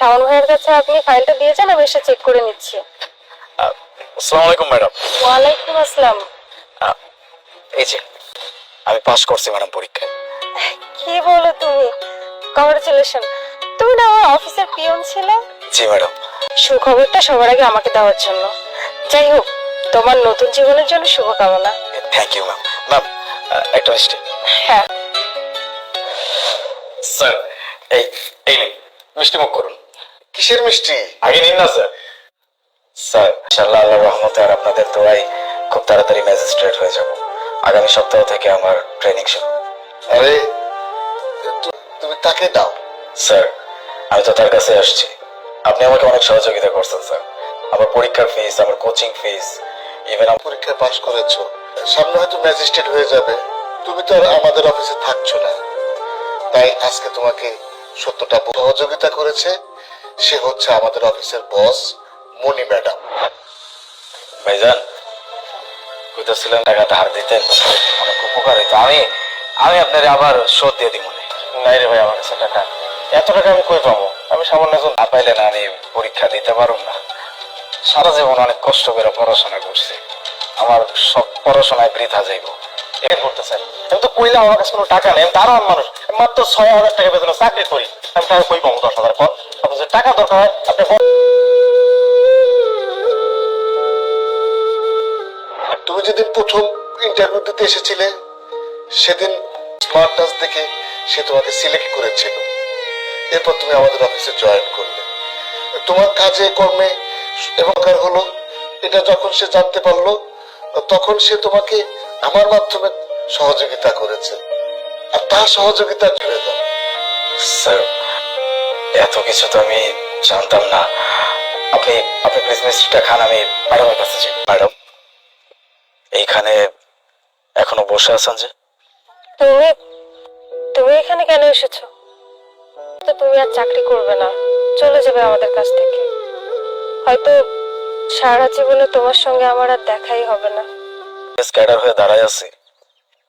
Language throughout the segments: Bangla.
শাওন ভাইয়ের কাছে আপনি ফাইলটা দিয়েছেন আমি এসে চেক করে নিচ্ছি। আসসালামু আলাইকুম ম্যাডাম। ওয়ালাইকুম আসসালাম। এই যে আমি পাশ করছি ম্যাডাম পরীক্ষায়। কি বলো তুমি? কংগ্রেচুলেশন তুমি না আমার অফিসের পিয়ন ছিলে? জি ম্যাডাম। সুখবরটা সবার আগে আমাকে দেওয়ার জন্য। যাই হোক তোমার নতুন জীবনের জন্য শুভকামনা। থ্যাংক ইউ ম্যাম ম্যাম একটা মিষ্টি হ্যাঁ। স্যার এই এই মিষ্টি মুখ করুন। কিসের মিষ্টি? আগে নিন না স্যার। স্যার ইনশাআল্লাহ আল্লাহর রহমতে আর আপনাদের দোয়াই খুব তাড়াতাড়ি ম্যাজিস্ট্রেট হয়ে যাব। আগামী সপ্তাহ থেকে আমার ট্রেনিং শুরু। আরে তুমি তাকে দাও। স্যার আমি তো তার কাছে আসছি। আপনি আমাকে অনেক সহযোগিতা করছেন স্যার। আমার পরীক্ষার ফিস আমার কোচিং ফিস ইভেন পরীক্ষায় পাশ করেছ। সামনে হয়তো ম্যাজিস্ট্রেট হয়ে যাবে। তুমি তো আর আমাদের অফিসে থাকছো না। তাই আজকে তোমাকে সত্যটা সহযোগিতা করেছে সে হচ্ছে আমাদের অফিসের বস মনি ম্যাডাম। ভাইজান কইতেছিলেন টাকা ধার দিতেন অনেক উপকার হইতো। আমি আমি আপনার আবার শোধ দিয়ে দিব নাই রে ভাই আমার কাছে টাকা। এত টাকা আমি কই পাবো? আমি সামান্য একজন না পাইলে না আমি পরীক্ষা দিতে পারব না। সারা জীবন অনেক কষ্ট করে পড়াশোনা করছি। আমার সব পড়াশোনায় বৃথা যাইব। এটা করতেছেন আমি তো কইলাম আমার কাছে কোনো টাকা নেই আমি দারোয়ান মানুষ। মাত্র ছয় হাজার টাকা বেতনে চাকরি করি। আমি টাকা কই পাবো? দশ হাজার পর আপনার টাকা দরকার হয় আপনি তুমি যেদিন প্রথম ইন্টারভিউ দিতে এসেছিলে সেদিন স্মার্টনেস দেখে সে তোমাকে সিলেক্ট করেছিল। এরপর তুমি আমাদের অফিসে জয়েন করলে। তোমার কাজে কর্মে এবকার হলো এটা যখন সে জানতে পারল তখন সে তোমাকে আমার মাধ্যমে সহযোগিতা করেছে। আর তার সহযোগিতা ছেড়ে দাও। স্যার এত কিছু তো আমি জানতাম না। আপনি আপনি প্লিজ মিষ্টিটা খান আমি ম্যাডামের কাছে যাই। ম্যাডাম এইখানে এখনও বসে আছেন যে? তুমি তুমি এখানে কেন এসেছ? তো তুমি আর চাকরি করবে না। চলে যাবে আমাদের কাছ থেকে। হয়তো সারা জীবনে তোমার সঙ্গে আমার আর দেখাই হবে না। ক্যাডার হয়ে দাঁড়ায় আছি।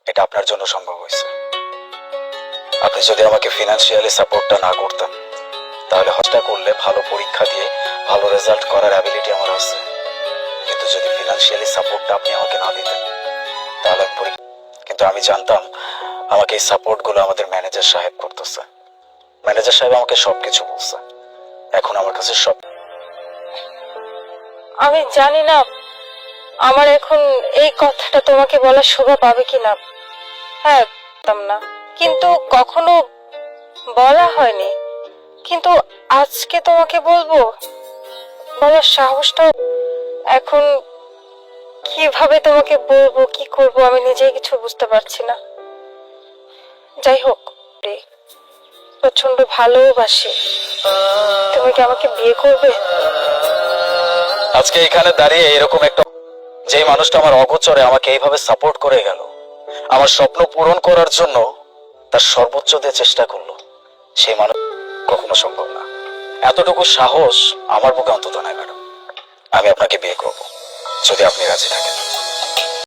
এটা আপনার জন্য সম্ভব হয়েছে। আপনি যদি আমাকে ফিনান্সিয়ালি সাপোর্টটা না করতেন। তাহলে হজটা করলে ভালো পরীক্ষা দিয়ে ভালো রেজাল্ট করার অ্যাবিলিটি আমার আছে। কিন্তু যদি ফিনান্সিয়ালি সাপোর্টটা আপনি আমাকে না দিতেন, তাহলে কিন্তু আমি জানতাম আমাকে এই সাপোর্টগুলো আমাদের ম্যানেজার সাহেব করতেছে। ম্যানেজার সাহেব আমাকে সবকিছু বলছে। এখন আমার কাছে সব আমি জানি না আমার এখন এই কথাটা তোমাকে বলার শোভা পাবে কিনা। হ্যাঁ না। কিন্তু কখনো বলা হয়নি। কিন্তু আজকে তোমাকে বলব বলার সাহসটাও এখন কীভাবে তোমাকে বলব, কি করব, আমি নিজেই কিছু বুঝতে পারছি না। যাই হোক প্রচণ্ড ভালোবাসি। তুমি কি আমাকে বিয়ে করবে? আজকে এখানে দাঁড়িয়ে এরকম একটা যে মানুষটা আমার অগোচরে আমাকে এইভাবে সাপোর্ট করে গেল, আমার স্বপ্ন পূরণ করার জন্য তার সর্বোচ্চ দিয়ে চেষ্টা করল। সেই মানুষ কখনো সম্ভব না। এতটুকু সাহস আমার বুকে অন্তত নাই, ম্যাডাম। আমি আপনাকে বিয়ে করব, যদি আপনি রাজি থাকেন।